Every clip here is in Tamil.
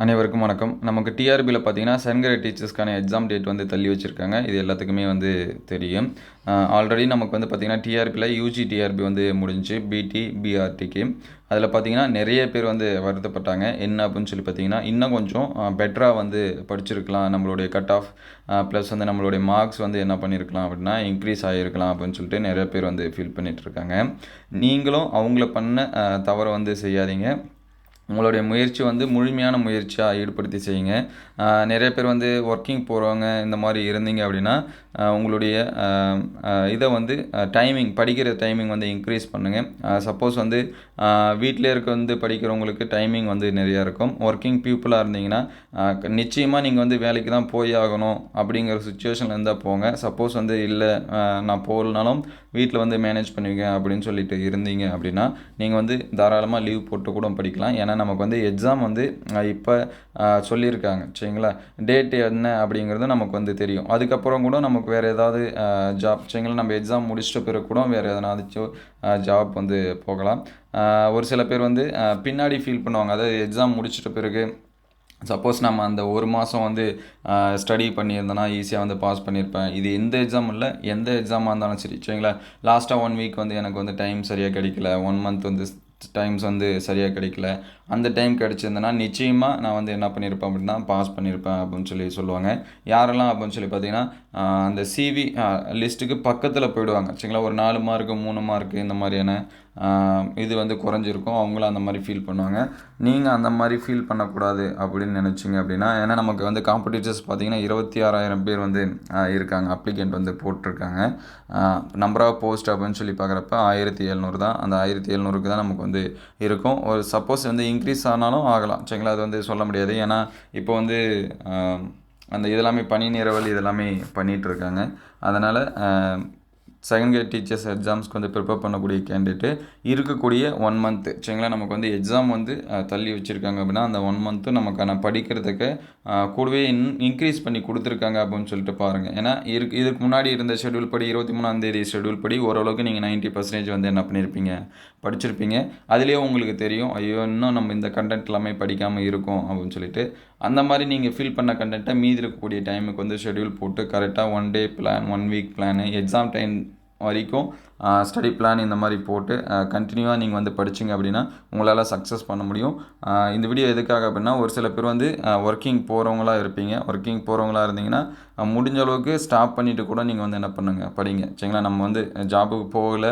அனைவருக்கும் வணக்கம். நமக்கு டிஆர்பியில் பார்த்தீங்கன்னா சன்கிரே டீச்சர்ஸ்க்கான எக்ஸாம் டேட் வந்து தள்ளி வச்சுருக்காங்க. இது எல்லாத்துக்குமே வந்து தெரியும். ஆல்ரெடி நமக்கு வந்து பார்த்திங்கன்னா டிஆர்பியில் யூஜி டிஆர்பி வந்து முடிஞ்சு பிடி பிஆர்டிக்கு அதில் பார்த்திங்கன்னா நிறைய பேர் வந்து வருத்தப்பட்டாங்க. என்ன அப்படின்னு சொல்லி பார்த்தீங்கன்னா இன்னும் கொஞ்சம் பெட்டராக வந்து படிச்சிருக்கலாம். நம்மளுடைய கட் ஆஃப் ப்ளஸ் வந்து நம்மளுடைய மார்க்ஸ் வந்து என்ன பண்ணியிருக்கலாம் அப்படின்னா இன்க்ரீஸ் ஆகியிருக்கலாம் அப்படின்னு சொல்லிட்டு நிறைய பேர் வந்து ஃபீல் பண்ணிகிட்டு இருக்காங்க. நீங்களும் அவங்கள பண்ண தவறை வந்து செய்யாதீங்க. உங்களுடைய முயற்சி வந்து முழுமையான முயற்சியாக ஈடுபடுத்தி செய்யுங்க. நிறைய பேர் வந்து ஒர்க்கிங் போகிறவங்க இந்த மாதிரி இருந்தீங்க அப்படின்னா உங்களுடைய இதை வந்து டைமிங் படிக்கிற டைமிங் வந்து இன்க்ரீஸ் பண்ணுங்கள் சப்போஸ் வந்து வீட்டிலே இருக்க வந்து படிக்கிறவங்களுக்கு டைமிங் வந்து நிறையா இருக்கும். ஒர்க்கிங் பீப்புளாக இருந்தீங்கன்னா நிச்சயமாக நீங்கள் வந்து வேலைக்கு தான் போய் ஆகணும் அப்படிங்கிற சுச்சுவேஷனில் இருந்தால் போங்க. சப்போஸ் வந்து இல்லை நான் போகலனாலும் வீட்டில் வந்து மேனேஜ் பண்ணுவீங்க அப்படின்னு சொல்லிட்டு இருந்தீங்க அப்படின்னா நீங்கள் வந்து தாராளமாக லீவ் போட்டு கூட படிக்கலாம். ஏன்னா நமக்கு வந்து எக்ஸாம் வந்து இப்போ சொல்லியிருக்காங்க. சரிங்களா? டேட் என்ன அப்படிங்கிறது நமக்கு வந்து தெரியும். அதுக்கப்புறம் கூட நமக்கு வேறு ஏதாவது ஜாப் சரிங்களா? நம்ம எக்ஸாம் முடிச்சிட்ட பிறகு கூட வேறு எதனாச்சும் ஜாப் வந்து போகலாம். ஒரு சில பேர் வந்து பின்னாடி ஃபீல் பண்ணுவாங்க. அதாவது எக்ஸாம் முடிச்சிட்ட பிறகு சப்போஸ் நம்ம அந்த ஒரு மாதம் வந்து ஸ்டடி பண்ணியிருந்தோன்னா ஈஸியாக வந்து பாஸ் பண்ணியிருப்பேன். இது எந்த எக்ஸாம் இல்லை எந்த எக்ஸாமாக இருந்தாலும் சரி. சரிங்களா? லாஸ்ட்டாக ஒன் வீக் வந்து எனக்கு வந்து டைம் சரியாக கிடைக்கல. ஒன் மந்த் வந்து டைம்ஸ் வந்து சரியாக கிடைக்கல. அந்த டைம் கிடச்சிருந்தேன்னா நிச்சயமாக நான் வந்து என்ன பண்ணியிருப்பேன் அப்படின்னா பாஸ் பண்ணியிருப்பேன் அப்படின்னு சொல்லி சொல்லுவாங்க. யாரெல்லாம் அப்படின்னு சொல்லி பார்த்தீங்கன்னா அந்த சிவி லிஸ்ட்டுக்கு பக்கத்தில் போயிடுவாங்க. சரிங்களா? ஒரு நாலு மார்க்கு மூணு மார்க்கு இந்த மாதிரியான இது வந்து குறைஞ்சிருக்கும். அவங்களும் அந்த மாதிரி ஃபீல் பண்ணுவாங்க. நீங்கள் அந்த மாதிரி ஃபீல் பண்ணக்கூடாது அப்படின்னு நினச்சிங்க அப்படின்னா ஏன்னா நமக்கு வந்து காம்படிட்டர்ஸ் பார்த்திங்கன்னா இருபத்தி ஆறாயிரம் பேர் வந்து இருக்காங்க. அப்ளிகேண்ட் வந்து போட்டிருக்காங்க. நம்பர் ஆஃப் போஸ்ட் அப்படின்னு சொல்லி பார்க்குறப்ப ஆயிரத்தி எழுநூறு தான். அந்த ஆயிரத்தி எழுநூறுக்கு தான் நமக்கு வந்து இருக்கும். ஒரு சப்போஸ் வந்து இன்க்ரீஸ் ஆனாலும் ஆகலாம். சரிங்களா? அது வந்து சொல்ல முடியாது. ஏன்னா இப்போ வந்து அந்த இதெல்லாமே பனி நிரவல் இதெல்லாமே பண்ணிகிட்ருக்காங்க அதனால் செகண்ட் கிரேட் டீச்சர்ஸ் எக்ஸாம்ஸ்க்கு வந்து ப்ரிப்பேர் பண்ணக்கூடிய கேண்டிடேட்டு இருக்கக்கூடிய ஒன் மந்த்து சரிங்களா? நமக்கு வந்து எக்ஸாம் வந்து தள்ளி வச்சுருக்காங்க அப்படின்னா அந்த ஒன் மந்த்து நமக்கான படிக்கிறதுக்கு கூடவே இன் இன்க்ரீஸ் பண்ணி கொடுத்துருக்காங்க அப்படின்னு சொல்லிட்டு பாருங்கள் ஏன்னா இருக்கு இதுக்கு முன்னாடி இருந்த ஷெடியூல் படி இருபத்தி மூணாந்தேதி ஷெடியூல் படி ஓரளவுக்கு நீங்கள் நைன்ட்டி பர்சன்டேஜ் வந்து என்ன பண்ணியிருப்பீங்க படிச்சிருப்பீங்க. அதுலேயே உங்களுக்கு தெரியும் ஐயோ இன்னும் நம்ம இந்த கண்டென்ட் எல்லாமே படிக்காமல் இருக்கோம் அப்படின்னு சொல்லிட்டு அந்த மாதிரி நீங்கள் ஃபில் பண்ண கண்டென்ட்டை மீதி இருக்கக்கூடிய டைமுக்கு வந்து ஷெடியூல் போட்டு கரெக்டாக one day plan one week plan exam time வரைக்கும் ஸ்டடி பிளான் இந்த மாதிரி போட்டு கண்டினியூவாக நீங்கள் வந்து படிச்சிங்க அப்படின்னா உங்களால் சக்ஸஸ் பண்ண முடியும். இந்த வீடியோ எதுக்காக அப்படின்னா ஒரு சில பேர் வந்து ஒர்க்கிங் போகிறவங்களா இருப்பீங்க. ஒர்க்கிங் போகிறவங்களா இருந்தீங்கன்னா முடிஞ்ச அளவுக்கு ஸ்டாப் பண்ணிவிட்டு கூட நீங்கள் வந்து என்ன பண்ணுங்கள் படிங்க. சரிங்களா? நம்ம வந்து ஜாபுக்கு போகலை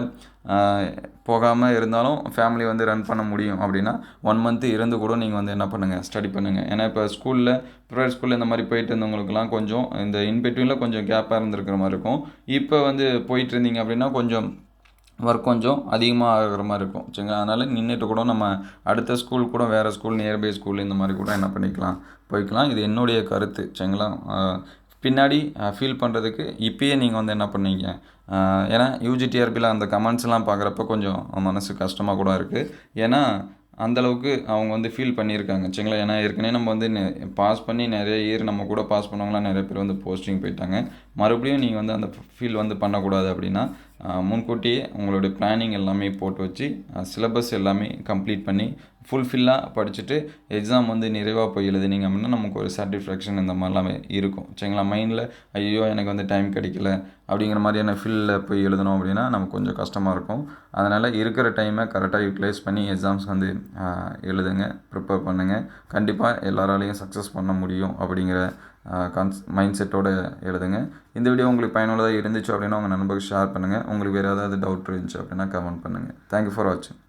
போகாமல் இருந்தாலும் ஃபேமிலி வந்து ரன் பண்ண முடியும் அப்படின்னா ஒன் மந்த்து இருந்து கூட நீங்கள் வந்து என்ன பண்ணுங்கள் ஸ்டடி பண்ணுங்கள் ஏன்னா இப்போ ஸ்கூலில் ப்ரைவேட் ஸ்கூலில் இந்த மாதிரி போயிட்டு இருந்தவங்களுக்குலாம் கொஞ்சம் இந்த இன்பிட்வீனில் கொஞ்சம் கேப்பாக இருந்திருக்கிற மாதிரி இருக்கும். இப்போ வந்து போயிட்டு இருந்தீங்க அப்படின்னா கொஞ்சம் ஒர்க் கொஞ்சம் அதிகமாக ஆகிற மாதிரி இருக்கும். சரிங்களா? அதனால் நின்றுட்டு கூட நம்ம அடுத்த ஸ்கூல் கூட வேறு ஸ்கூல் நியர்பை ஸ்கூல் இந்த மாதிரி கூட என்ன பண்ணிக்கலாம் போய்க்கலாம். இது என்னுடைய கருத்து. சரிங்களா? பின்னாடி ஃபீல் பண்ணுறதுக்கு இப்போயே நீங்கள் வந்து என்ன பண்ணீங்க? ஏன்னா யூஜிடிஆர்பியில் அந்த கமெண்ட்ஸ்லாம் பார்க்குறப்ப கொஞ்சம் மனசு கஷ்டமாக கூட இருக்குது ஏன்னா அந்தளவுக்கு அவங்க வந்து ஃபீல் பண்ணியிருக்காங்க. சரிங்களா? ஏன்னா ஏற்கனவே நம்ம வந்து பாஸ் பண்ணி நிறைய இயர் நம்ம கூட பாஸ் பண்ணவங்களாம் நிறைய பேர் வந்து போஸ்டிங் போயிட்டாங்க. மறுபடியும் நீங்கள் வந்து அந்த ஃபீல் வந்து பண்ணக்கூடாது அப்படின்னா முன்கூட்டியே உங்களுடைய பிளானிங் எல்லாமே போட்டு வச்சு சிலபஸ் எல்லாமே கம்ப்ளீட் பண்ணி ஃபுல்ஃபில்லாக படிச்சுட்டு எக்ஸாம் வந்து நிறைவாக போய் எழுதினீங்க அப்படின்னா நமக்கு ஒரு சாட்டிஸ்ஃபேக்ஷன் இந்த மாதிரிலாம் இருக்கும். சரிங்களா? மைண்டில் ஐயோ எனக்கு வந்து டைம் கிடைக்கல அப்படிங்கிற மாதிரியான ஃபீல்டில் போய் எழுதணும் அப்படின்னா நமக்கு கொஞ்சம் கஷ்டமாக இருக்கும். அதனால் இருக்கிற டைமை கரெக்டாக யூட்டிலைஸ் பண்ணி எக்ஸாம்ஸ் வந்து எழுதுங்க ப்ரிப்பேர் பண்ணுங்கள் கண்டிப்பாக எல்லாராலையும் சக்ஸஸ் பண்ண முடியும் அப்படிங்கிற கான்ஸ் மைண்ட் செட்டோடு எழுதுங்க. இந்த வீடியோ உங்களுக்கு பயனுள்ளதாக இருந்துச்சு அப்படின்னா உங்கள் நண்பருக்கு ஷேர் பண்ணுங்கள் உங்களுக்கு வேறு ஏதாவது டவுட் இருந்துச்சு அப்படின்னா கமெண்ட் பண்ணுங்கள் தேங்க்யூ ஃபார் வாட்சிங்